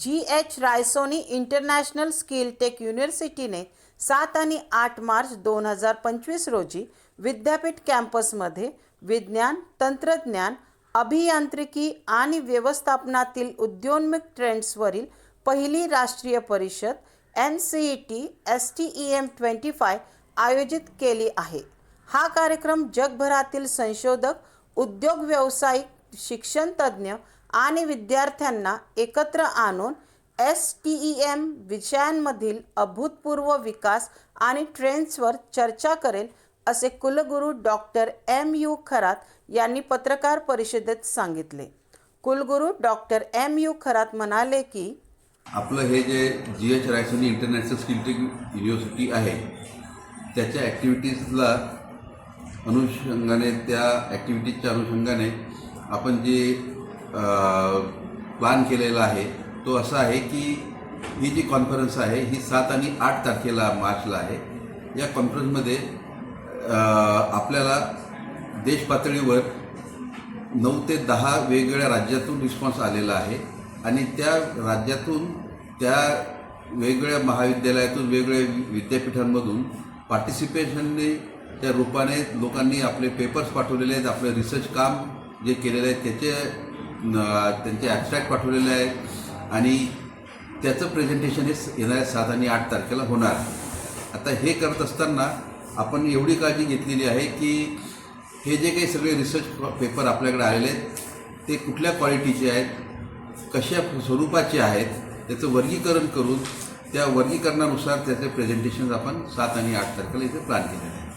G H Raisoni international skill tech युनिव्हर्सिटीने सात आणि आठ मार्च दोन हजार पंचवीस रोजी विद्यापीठ कॅम्पसमध्ये विज्ञान तंत्रज्ञान अभियांत्रिकी आणि व्यवस्थापनातील उद्योन्मुख ट्रेंड्सवरील पहिली राष्ट्रीय परिषद N C E T S T E M twenty five आयोजित केली आहे. हा कार्यक्रम जगभरातील संशोधक उद्योग व्यावसायिक शिक्षणतज्ज्ञ आणि विद्यार्थ्यांना एकत्र आणून एस टी ई एम विषयांमधील अभूतपूर्व विकास आणि ट्रेंड्सवर चर्चा करेल असे कुलगुरू डॉक्टर एम यू खरात यांनी पत्रकार परिषदेत सांगितले. कुलगुरू डॉक्टर एम यू खरात म्हणाले की आपलं हे जे G H Raisoni international skill tech university आहे त्याच्या ॲक्टिव्हिटीजला अनुषंगाने त्या ॲक्टिव्हिटीजच्या अनुषंगाने आपण जे प्लॅन केलेला आहे. तो असा आहे की ही जी कॉन्फरन्स आहे ही सात आणि आठ तारखेला मार्चला आहे. या कॉन्फरन्समध्ये आपल्याला देश पातळीवर नऊ ते दहा वेगवेगळ्या राज्यातून रिस्पॉन्स आलेला आहे. आणि त्या राज्यातून त्या वेगवेगळ्या महाविद्यालयातून वेगवेगळ्या विद्यापीठांमधून पार्टिसिपेशनने त्या रूपाने लोकांनी आपले पेपर्स पाठवलेले आहेत आपलं रिसर्च काम जे केलेलं आहे त्याचे त्यांचे ॲबस्ट्रॅक्ट पाठवलेले आहेत. आणि त्याचं प्रेझेंटेशन हे येणाऱ्या सात आणि आठ तारखेला होणार. आता हे करत असताना आपण एवढी काळजी घेतलेली आहे की हे जे काही सगळे रिसर्च पेपर आपल्याकडे आलेले आहेत ते कुठल्या क्वालिटीचे आहेत कशा स्वरूपाचे आहेत त्याचं वर्गीकरण करून त्या वर्गीकरणानुसार त्याचे प्रेझेंटेशन आपण सात आणि आठ तारखेला इथे प्लॅन केलेले आहे